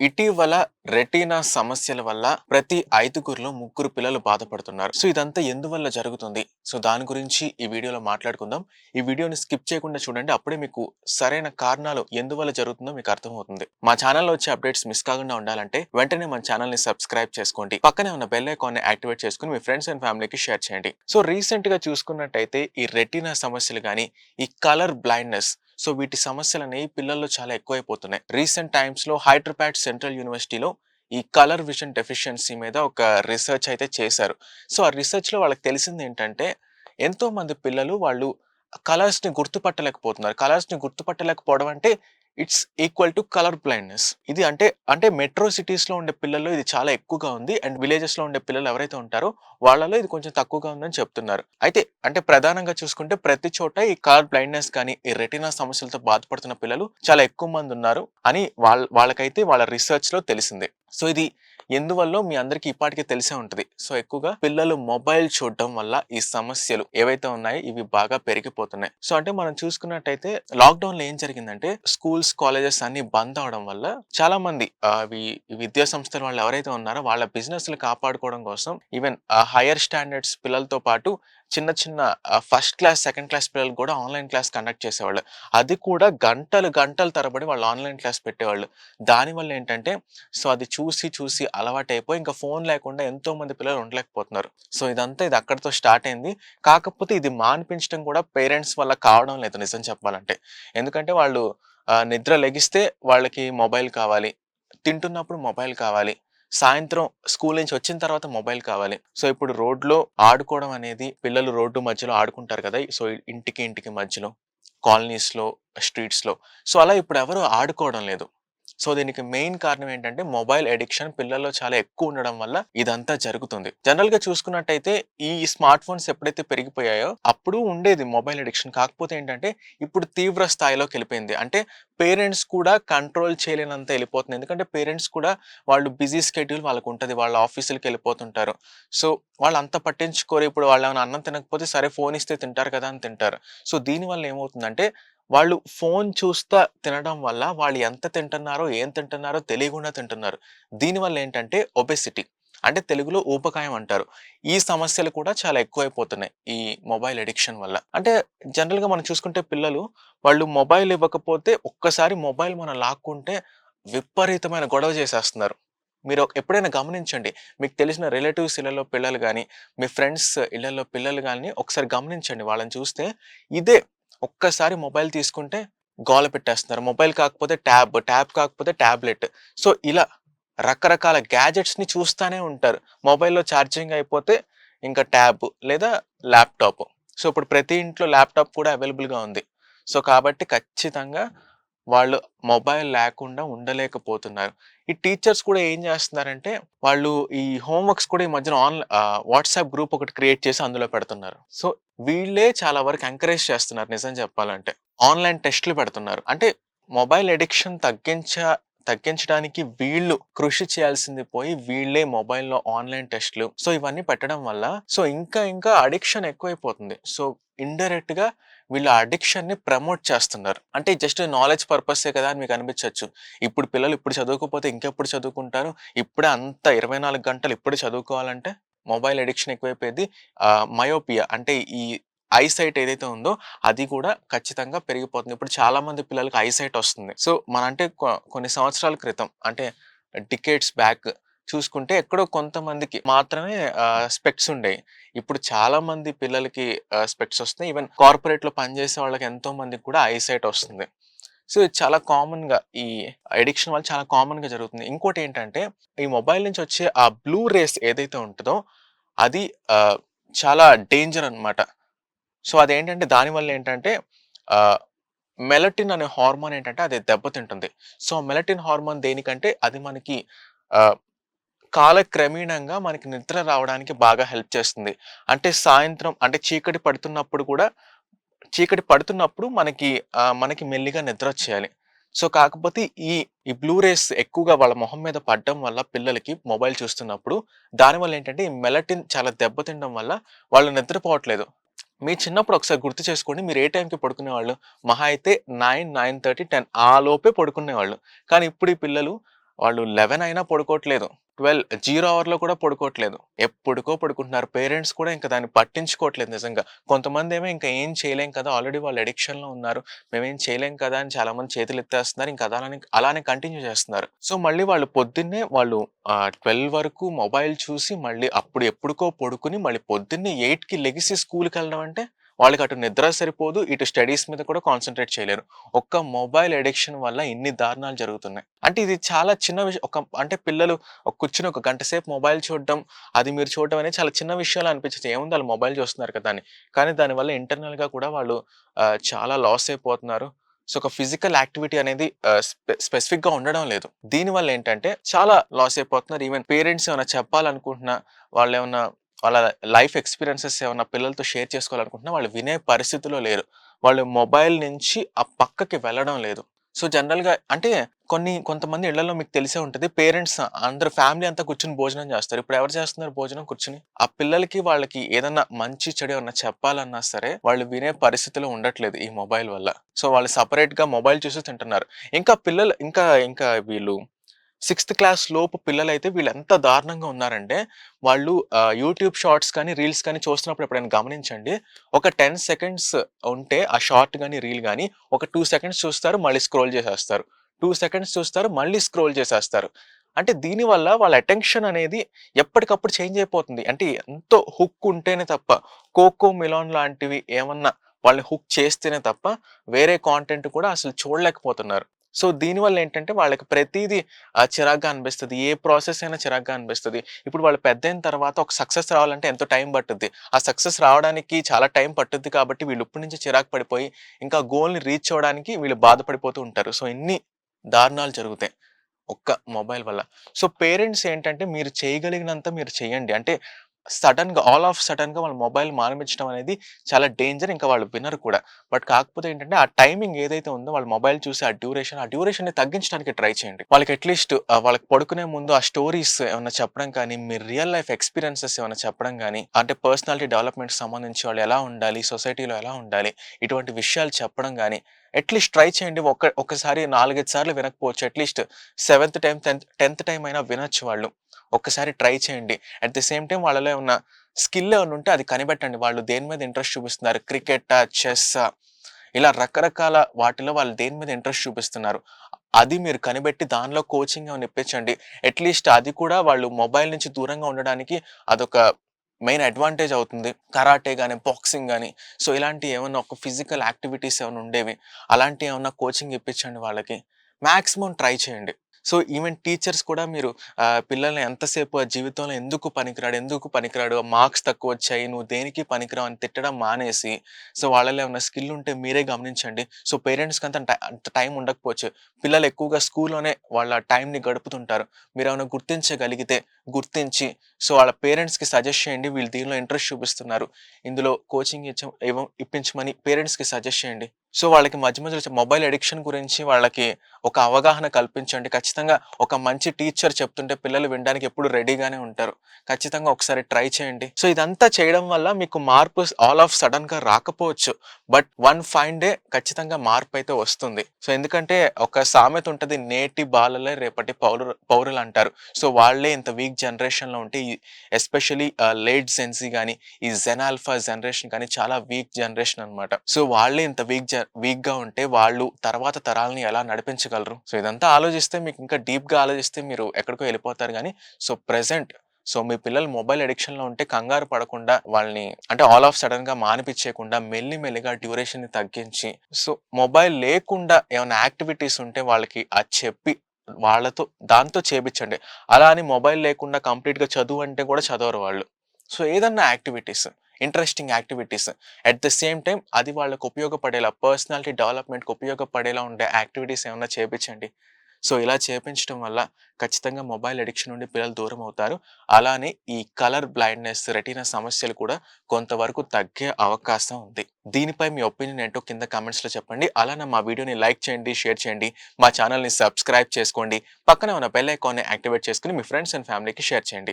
ఇటీవల రెటీనా సమస్యల వల్ల ప్రతి ఐదుగురిలో ముగ్గురు పిల్లలు బాధపడుతున్నారు. సో ఇదంతా ఎందువల్ల జరుగుతుంది? సో దాని గురించి ఈ వీడియోలో మాట్లాడుకుందాం. ఈ వీడియోని స్కిప్ చేయకుండా చూడండి. అప్పుడే మీకు సరైన కారణాలు ఎందువల్ల జరుగుతుందో మీకు అర్థమవుతుంది. మా ఛానల్లో వచ్చే అప్డేట్స్ మిస్ కాకుండా ఉండాలంటే వెంటనే మన ఛానల్ని సబ్స్క్రైబ్ చేసుకోండి. పక్కనే ఉన్న బెల్ ఐకాన్ని యాక్టివేట్ చేసుకుని మీ ఫ్రెండ్స్ అండ్ ఫ్యామిలీకి షేర్ చేయండి. సో రీసెంట్గా చూసుకున్నట్టయితే ఈ రెటీనా సమస్యలు కానీ ఈ కలర్ బ్లైండ్నెస్ సో వీటి సమస్యలు అనేవి పిల్లల్లో చాలా ఎక్కువైపోతున్నాయి. రీసెంట్ టైమ్స్లో హైదరాబాద్ సెంట్రల్ యూనివర్సిటీలో ఈ కలర్ విజన్ డెఫిషియన్సీ మీద ఒక రీసెర్చ్ అయితే చేశారు. సో ఆ రీసెర్చ్లో వాళ్ళకి తెలిసింది ఏంటంటే ఎంతో మంది పిల్లలు వాళ్ళు కలర్స్ని గుర్తుపట్టలేకపోతున్నారు. కలర్స్ని గుర్తుపట్టలేకపోవడం అంటే it's equal to colour blindness. ఇది అంటే అంటే మెట్రో సిటీస్లో ఉండే పిల్లల్లో ఇది చాలా ఎక్కువగా ఉంది. అండ్ విలేజెస్లో ఉండే పిల్లలు ఎవరైతే ఉంటారో వాళ్ళలో ఇది కొంచెం తక్కువగా ఉందని చెప్తున్నారు. అయితే అంటే ప్రధానంగా చూసుకుంటే ప్రతి చోట ఈ కలర్ బ్లైండ్నెస్ కానీ ఈ రెటినా సమస్యలతో బాధపడుతున్న పిల్లలు చాలా ఎక్కువ మంది ఉన్నారు అని వాళ్ళ వాళ్ళకైతే వాళ్ళ రీసెర్చ్లో తెలిసిందే తెలిసింది. సో ఇది ఎందువల్ల మీ అందరికీ ఇప్పటికే తెలిసే ఉంటుంది. సో ఎక్కువగా పిల్లలు మొబైల్ చూడడం వల్ల ఈ సమస్యలు ఏవైతే ఉన్నాయో ఇవి బాగా పెరిగిపోతున్నాయి. సో అంటే మనం చూసుకున్నట్టయితే లాక్డౌన్లో ఏం జరిగిందంటే స్కూల్స్ కాలేజెస్ అన్ని బంద్ అవడం వల్ల చాలా మంది విద్యా సంస్థల వాళ్ళు ఎవరైతే ఉన్నారో వాళ్ళ బిజినెస్ కాపాడుకోవడం కోసం ఈవెన్ హైయర్ స్టాండర్డ్స్ పిల్లలతో పాటు చిన్న చిన్న ఫస్ట్ క్లాస్ సెకండ్ క్లాస్ పిల్లలు కూడా ఆన్లైన్ క్లాస్ కండక్ట్ చేసేవాళ్ళు. అది కూడా గంటలు గంటలు తరబడి వాళ్ళు ఆన్లైన్ క్లాస్ పెట్టేవాళ్ళు. దానివల్ల ఏంటంటే సో అది చూసి చూసి అలవాటైపోయి ఇంకా ఫోన్ లేకుండా ఎంతో మంది పిల్లలు ఉండలేకపోతున్నారు. సో ఇదంతా ఇది అక్కడితో స్టార్ట్ అయింది. కాకపోతే ఇది మానిపించడం కూడా పేరెంట్స్ వల్ల కావడం లేదు నిజం చెప్పాలంటే. ఎందుకంటే వాళ్ళు నిద్ర లెగిస్తే వాళ్ళకి మొబైల్ కావాలి. తింటున్నప్పుడు మొబైల్ కావాలి. సాయంత్రం స్కూల్ నుంచి వచ్చిన తర్వాత మొబైల్ కావాలి. సో ఇప్పుడు రోడ్లో ఆడుకోవడం అనేది పిల్లలు రోడ్డు మధ్యలో ఆడుకుంటారు కదా సో ఇంటికి ఇంటికి మధ్యలో కాలనీస్లో స్ట్రీట్స్లో. సో అలా ఇప్పుడు ఎవరు ఆడుకోవడం లేదు. సో దీనికి మెయిన్ కారణం ఏంటంటే మొబైల్ అడిక్షన్ పిల్లల్లో చాలా ఎక్కువ ఉండడం వల్ల ఇదంతా జరుగుతుంది. జనరల్గా చూసుకున్నట్టయితే ఈ స్మార్ట్ ఫోన్స్ ఎప్పుడైతే పెరిగిపోయాయో అప్పుడు ఉండేది మొబైల్ అడిక్షన్. కాకపోతే ఏంటంటే ఇప్పుడు తీవ్ర స్థాయిలోకి వెళ్ళిపోయింది. అంటే పేరెంట్స్ కూడా కంట్రోల్ చేయలేనంత వెళ్ళిపోతుంది. ఎందుకంటే పేరెంట్స్ కూడా వాళ్ళు బిజీ స్కెడ్యూల్ వాళ్ళకు ఉంటుంది వాళ్ళ ఆఫీసులకి వెళ్ళిపోతుంటారు. సో వాళ్ళు అంత పట్టించుకోరు. ఇప్పుడు వాళ్ళు ఏమైనా అన్నం తినకపోతే సరే ఫోన్ ఇస్తే తింటారు కదా అని తింటారు. సో దీనివల్ల ఏమవుతుందంటే వాళ్ళు ఫోన్ చూస్తా తినడం వల్ల వాళ్ళు ఎంత తింటున్నారో ఏం తింటున్నారో తెలియకుండా తింటున్నారు. దీనివల్ల ఏంటంటే ఒబెసిటీ అంటే తెలుగులో ఊపకాయం అంటారు. ఈ సమస్యలు కూడా చాలా ఎక్కువైపోతున్నాయి ఈ మొబైల్ అడిక్షన్ వల్ల. అంటే జనరల్గా మనం చూసుకుంటే పిల్లలు వాళ్ళు మొబైల్ ఇవ్వకపోతే ఒక్కసారి మొబైల్ మనం లాక్కుంటే విపరీతమైన గొడవ చేసేస్తున్నారు. మీరు ఎప్పుడైనా గమనించండి మీకు తెలిసిన రిలేటివ్స్ ఇళ్ళలో పిల్లలు కానీ మీ ఫ్రెండ్స్ ఇళ్ళలో పిల్లలు కానీ ఒకసారి గమనించండి. వాళ్ళని చూస్తే ఇదే ఒక్కసారి మొబైల్ తీసుకుంటే గోల పెట్టేస్తున్నారు. మొబైల్ కాకపోతే ట్యాబ్ ట్యాబ్ కాకపోతే ట్యాబ్లెట్ సో ఇలా రకరకాల గ్యాజెట్స్ని చూస్తూనే ఉంటారు. మొబైల్లో ఛార్జింగ్ అయిపోతే ఇంకా ట్యాబ్ లేదా ల్యాప్టాప్. సో ఇప్పుడు ప్రతి ఇంట్లో ల్యాప్టాప్ కూడా అవైలబుల్గా ఉంది. సో కాబట్టి ఖచ్చితంగా వాళ్ళు మొబైల్ లేకుండా ఉండలేకపోతున్నారు. ఈ టీచర్స్ కూడా ఏం చేస్తున్నారంటే వాళ్ళు ఈ హోంవర్క్స్ కూడా ఈ మధ్యన ఆన్ వాట్సాప్ గ్రూప్ ఒకటి క్రియేట్ చేసి అందులో పెడుతున్నారు. సో వీళ్ళే చాలా వరకు ఎంకరేజ్ చేస్తున్నారు నిజం చెప్పాలంటే. ఆన్లైన్ టెస్ట్లు పెడుతున్నారు. అంటే మొబైల్ అడిక్షన్ తగ్గించ తగ్గించడానికి వీళ్ళు కృషి చేయాల్సింది పోయి వీళ్ళే మొబైల్లో ఆన్లైన్ టెస్ట్లు సో ఇవన్నీ పెట్టడం వల్ల సో ఇంకా ఇంకా అడిక్షన్ ఎక్కువైపోతుంది. సో ఇండైరెక్ట్గా వీళ్ళ అడిక్షన్ని ప్రమోట్ చేస్తున్నారు. అంటే జస్ట్ నాలెడ్జ్ పర్పసే కదా అని మీకు అనిపించవచ్చు ఇప్పుడు పిల్లలు ఇప్పుడు చదువుకోకపోతే ఇంకెప్పుడు చదువుకుంటారు? ఇప్పుడే అంత ఇరవై నాలుగు గంటలు ఇప్పుడు చదువుకోవాలంటే? మొబైల్ అడిక్షన్ ఎక్కువైపోయింది. మయోపియా అంటే ఈ ఐసైట్ ఏదైతే ఉందో అది కూడా ఖచ్చితంగా పెరిగిపోతుంది. ఇప్పుడు చాలా మంది పిల్లలకి ఐసైట్ వస్తుంది. సో మన అంటే కొన్ని సంవత్సరాల క్రితం అంటే టికెట్స్ బ్యాక్ చూసుకుంటే ఎక్కడో కొంతమందికి మాత్రమే స్పెక్ట్స్ ఉండేవి. ఇప్పుడు చాలా మంది పిల్లలకి స్పెక్ట్స్ వస్తున్నాయి. ఈవెన్ కార్పొరేట్లో పనిచేసే వాళ్ళకి ఎంతో మందికి కూడా ఐసైట్ వస్తుంది. సో ఇది చాలా కామన్గా ఈ అడిక్షన్ వల్ల చాలా కామన్గా జరుగుతుంది. ఇంకోటి ఏంటంటే ఈ మొబైల్ నుంచి వచ్చే ఆ బ్లూ రేస్ ఏదైతే ఉంటుందో అది చాలా డేంజర్ అనమాట సో అదేంటంటే దానివల్ల ఏంటంటే మెలటిన్ అనే హార్మోన్ ఏంటంటే అది దెబ్బతింటుంది. సో మెలటిన్ హార్మోన్ దేనికంటే అది మనకి కాలక్రమేణంగా మనకి నిద్ర రావడానికి బాగా హెల్ప్ చేస్తుంది. అంటే సాయంత్రం అంటే చీకటి పడుతున్నప్పుడు కూడా చీకటి పడుతున్నప్పుడు మనకి మనకి మెల్లిగా నిద్ర వచ్చేయాలి. సో కాకపోతే ఈ ఈ బ్లూ రేస్ ఎక్కువగా వాళ్ళ మొహం మీద పడడం వల్ల పిల్లలకి మొబైల్ చూస్తున్నప్పుడు దానివల్ల ఏంటంటే ఈ మెలటిన్ చాలా దెబ్బతినడం వల్ల వాళ్ళు నిద్రపోవట్లేదు. మీ చిన్నప్పుడు ఒకసారి గుర్తు చేసుకోండి మీరు ఏ టైంకి పడుకునేవాళ్ళు? మహా అయితే నైన్ నైన్ థర్టీ టెన్ ఆ లోపే పడుకునేవాళ్ళు. కానీ ఇప్పుడు ఈ పిల్లలు వాళ్ళు 11 అయినా పడుకోవట్లేదు. 12 జీరో అవర్‌లో కూడా పడుకోవట్లేదు. ఎప్పుడుకో పడుకుంటున్నారు. పేరెంట్స్ కూడా ఇంకా దాన్ని పట్టించుకోవట్లేదు నిజంగా. కొంతమందేమో ఇంకా ఏం చేయలేం కదా! ఆల్రెడీ వాళ్ళు అడిక్షన్‌లో ఉన్నారు. మేమేం చేయలేం కదా! అని చాలామంది చేతులెత్తేస్తున్నారు. ఇంక అదాలని అలానే కంటిన్యూ చేస్తున్నారు. సో, మళ్ళీ వాళ్ళు పొద్దున్నే వాళ్ళు ట్వెల్వ్ వరకు మొబైల్ చూసి మళ్ళీ అప్పుడు ఎప్పుడుకో పడుకుని మళ్ళీ పొద్దున్నే ఎయిట్కి లెగిసి స్కూలుకెళ్ళడం అంటే వాళ్ళకి అటు నిద్ర సరిపోదు. ఇటు స్టడీస్ మీద కూడా కాన్సన్ట్రేట్ చేయలేరు. ఒక్క మొబైల్ అడిక్షన్ వల్ల ఇన్ని దారుణాలు జరుగుతున్నాయి. అంటే ఇది చాలా చిన్న విషయం. ఒక అంటే పిల్లలు కూర్చుని ఒక గంట సేపు మొబైల్ చూడడం, అది మీరు చూడడం అనేది చాలా చిన్న విషయంలో అనిపించచ్చు. ఏముంది వాళ్ళు మొబైల్ చూస్తున్నారు కదా! అని. కానీ దానివల్ల ఇంటర్నల్‌గా కూడా వాళ్ళు చాలా లాస్ అయిపోతున్నారు. సో, ఒక ఫిజికల్ యాక్టివిటీ అనేది స్పెసిఫిక్గా స్పెసిఫిక్‌గా ఉండడం లేదు. దీనివల్ల ఏంటంటే చాలా లాస్ అయిపోతున్నారు. ఈవెన్ పేరెంట్స్ ఏమైనా చెప్పాలనుకుంటున్నా, ఏమైనా వాళ్ళ లైఫ్ ఎక్స్‌పీరియన్సెస్ ఏమైనా పిల్లలతో షేర్ చేసుకోవాలనుకుంటున్నా వాళ్ళు వినే పరిస్థితిలో లేరు. వాళ్ళు మొబైల్ నుంచి ఆ పక్కకి వెళ్ళడం లేదు. సో, జనరల్‌గా అంటే కొన్ని కొంతమంది ఇళ్ళలో మీకు తెలిసే ఉంటుంది పేరెంట్స్ అందరు ఫ్యామిలీ అంతా కూర్చొని భోజనం చేస్తారు. ఇప్పుడు ఎవరు చేస్తున్నారు భోజనం కూర్చొని? ఆ పిల్లలకి వాళ్ళకి ఏదన్నా మంచి చెడు ఏమన్నా చెప్పాలన్నా సరే వాళ్ళు వినే పరిస్థితిలో ఉండట్లేదు ఈ మొబైల్ వల్ల. సో, వాళ్ళు సపరేట్గా మొబైల్ చూసి తింటున్నారు. ఇంకా పిల్లలు ఇంకా ఇంకా వీళ్ళు సిక్స్త్ క్లాస్ లోపు పిల్లలైతే వీళ్ళు ఎంత దారుణంగా ఉన్నారంటే వాళ్ళు యూట్యూబ్ షార్ట్స్ కానీ, రీల్స్ కానీ చూస్తున్నప్పుడు ఎప్పుడైనా గమనించండి. ఒక 10 సెకండ్స్ ఉంటే ఆ షార్ట్ కానీ రీల్ కానీ ఒక టూ సెకండ్స్ చూస్తారు. మళ్ళీ స్క్రోల్ చేసేస్తారు. టూ సెకండ్స్ చూస్తారు. మళ్ళీ స్క్రోల్ చేసేస్తారు. అంటే దీనివల్ల వాళ్ళ అటెన్షన్ అనేది ఎప్పటికప్పుడు చేంజ్ అయిపోతుంది. అంటే ఎంతో హుక్ ఉంటేనే తప్ప 'కోకో మిలాన్' లాంటివి ఏమన్నా వాళ్ళని హుక్ చేస్తేనే తప్ప వేరే కాంటెంట్ కూడా అసలు చూడలేకపోతున్నారు. సో, దీనివల్ల ఏంటంటే వాళ్ళకి ప్రతిదీ చిరాగ్గా అనిపిస్తుంది ఏ ప్రాసెస్ అయినా చిరాగ్గా అనిపిస్తుంది ఇప్పుడు వాళ్ళు పెద్దయిన తర్వాత ఒక సక్సెస్ రావాలంటే ఎంతో టైం పట్టుద్ది. ఆ సక్సెస్ రావడానికి చాలా టైం పట్టుద్ది కాబట్టి వీళ్ళు ఇప్పటి నుంచి చిరాకు పడిపోయి ఇంకా గోల్‌ని రీచ్ అవ్వడానికి వీళ్ళు బాధపడిపోతూ ఉంటారు. సో, ఇన్ని దారుణాలు జరుగుతాయి. ఒక్క మొబైల్ వల్ల. సో, పేరెంట్స్ ఏంటంటే మీరు చేయగలిగినంత మీరు చేయండి. అంటే సడన్గా ఆల్ ఆఫ్ సడన్గా వాళ్ళు మొబైల్ మానిపించడం అనేది చాలా డేంజర్. ఇంకా వాళ్ళు వినరు కూడా. బట్ కాకపోతే ఏంటంటే ఆ టైమింగ్ ఏదైతే ఉందో వాళ్ళు మొబైల్ చూసి ఆ డ్యూరేషన్, ఆ డ్యూరేషన్‌ని తగ్గించడానికి ట్రై చేయండి. వాళ్ళకి అట్‌లీస్ట్ వాళ్ళకి పడుకునే ముందు ఆ స్టోరీస్ ఏమైనా చెప్పడం కానీ, మీ రియల్ లైఫ్ ఎక్స్‌పీరియన్సెస్ ఏమైనా చెప్పడం కానీ అంటే పర్సనాలిటీ డెవలప్మెంట్ సంబంధించి వాళ్ళు ఎలా ఉండాలి, సొసైటీలో ఎలా ఉండాలి, ఇటువంటి విషయాలు చెప్పడం కానీ అట్‌లీస్ట్ ట్రై చేయండి. ఒక్క ఒక్కసారి 4, 5 సార్లు వినకపోవచ్చు. At least seventh time tenth tenth time అయినా వినొచ్చు వాళ్ళు. ఒక్కసారి ట్రై చేయండి. అట్ ది సేమ్ టైమ్ వాళ్ళలో ఏమన్నా స్కిల్ ఏమైనా ఉంటే అది కనిపెట్టండి. వాళ్ళు దేని మీద ఇంట్రెస్ట్ చూపిస్తున్నారు. క్రికెటా? చెస్ ఇలా రకరకాల వాటిలో వాళ్ళు దేని మీద ఇంట్రెస్ట్ చూపిస్తున్నారు. అది మీరు కనిపెట్టి దానిలో కోచింగ్ ఏమైనా ఇప్పించండి. అట్‌లీస్ట్ అది కూడా వాళ్ళు మొబైల్ నుంచి దూరంగా ఉండడానికి అదొక మెయిన్ అడ్వాంటేజ్ అవుతుంది. కరాటే కానీ బాక్సింగ్ కానీ సో, ఇలాంటి ఏమైనా ఒక ఫిజికల్ యాక్టివిటీస్ ఏమైనా ఉండేవి. అలాంటి ఏమైనా కోచింగ్ ఇప్పించండి వాళ్ళకి. మ్యాక్సిమం ట్రై చేయండి. సో, ఈవెన్ టీచర్స్ కూడా మీరు పిల్లల్ని ఎంతసేపు జీవితంలో ఎందుకు పనికిరాడు, ఎందుకు పనికిరాడు, మార్క్స్ తక్కువ వచ్చాయి నువ్వు దేనికి పనికిరావు అని తిట్టడం మానేసి, సో, వాళ్ళలో ఏమైనా స్కిల్ ఉంటే మీరే గమనించండి. సో, పేరెంట్స్‌కి అంత టై అంత టైం ఉండకపోవచ్చు. పిల్లలు ఎక్కువగా స్కూల్‌లోనే వాళ్ళ టైంని గడుపుతుంటారు. మీరు ఏమైనా గుర్తించగలిగితే గుర్తించి, సో, వాళ్ళ పేరెంట్స్‌కి సజెస్ట్ చేయండి. వీళ్ళు దీనిలో ఇంట్రెస్ట్ చూపిస్తున్నారు. ఇందులో కోచింగ్ ఇచ్చ ఇవ్వ ఇప్పించమని పేరెంట్స్‌కి సజెస్ట్ చేయండి. సో, వాళ్ళకి మధ్య మధ్యలో మొబైల్ అడిక్షన్ గురించి వాళ్ళకి ఒక అవగాహన కల్పించండి. ఖచ్చితంగా ఒక మంచి టీచర్ చెప్తుంటే పిల్లలు వినడానికి ఎప్పుడు రెడీగానే ఉంటారు. ఖచ్చితంగా ఒకసారి ట్రై చేయండి. సో, ఇదంతా చేయడం వల్ల మీకు మార్పు ఆల్ ఆఫ్ సడెన్‌గా రాకపోవచ్చు. బట్ వన్ ఫైన్ డే ఖచ్చితంగా మార్పు అయితే వస్తుంది. సో, ఎందుకంటే ఒక సామెత ఉంటుంది నేటి బాలలే రేపటి పౌరు అంటారు సో, వాళ్ళే ఇంత వీక్ జనరేషన్‌లో ఉంటే ఎస్పెషలీ ఎస్పెషల్లీ లేట్ జెన్సీ కానీ ఈ జెనాల్ఫా జనరేషన్ కానీ చాలా వీక్ జనరేషన్ అన్నమాట. సో, వాళ్ళే ఇంత వీక్ జ వీక్‌గా ఉంటే వాళ్ళు తర్వాత తరాలని ఎలా నడిపించగలరు? సో, ఇదంతా ఆలోచిస్తే మీకు ఇంకా డీప్‌గా ఆలోచిస్తే మీరు ఎక్కడికో వెళ్ళిపోతారు కానీ సో, ప్రెజెంట్ సో, మీ పిల్లలు మొబైల్ అడిక్షన్‌లో ఉంటే కంగారు పడకుండా వాళ్ళని అంటే ఆల్ ఆఫ్ సడన్గా మానిపించేయకుండా మెల్లి మెల్లిగా డ్యూరేషన్‌ని తగ్గించి, సో, మొబైల్ లేకుండా ఏమైనా యాక్టివిటీస్ ఉంటే వాళ్ళకి అది చెప్పి వాళ్ళతో దాంతో చేపించండి అలా అని మొబైల్ లేకుండా కంప్లీట్‌గా చదువు అంటే కూడా చదవరు వాళ్ళు. సో, ఏదన్నా activities interesting activities at the same time అది వాళ్ళకు ఉపయోగపడేలా పర్సనాలిటీ డెవలప్‌మెంట్‌కి ఉపయోగపడేలా ఉండే యాక్టివిటీస్ ఏమైనా చేపించండి సో, ఇలా చేపించడం వల్ల ఖచ్చితంగా మొబైల్ అడిక్షన్ నుండి పిల్లలు దూరం అవుతారు. అలానే ఈ కలర్ బ్లైండ్‌నెస్, రెటీనా సమస్యలు కూడా కొంతవరకు తగ్గే అవకాశం ఉంది. దీనిపై మీ ఒపీనియన్ ఏంటో కింద కామెంట్స్‌లో చెప్పండి. అలానే మా వీడియోని లైక్ చేయండి, షేర్ చేయండి. మా ఛానల్ని సబ్స్క్రైబ్ చేసుకోండి. పక్కనే ఉన్న బెల్ ఐకాన్‌ని యాక్టివేట్ చేసుకుని మీ ఫ్రెండ్స్ అండ్ ఫ్యామిలీకి షేర్ చేయండి.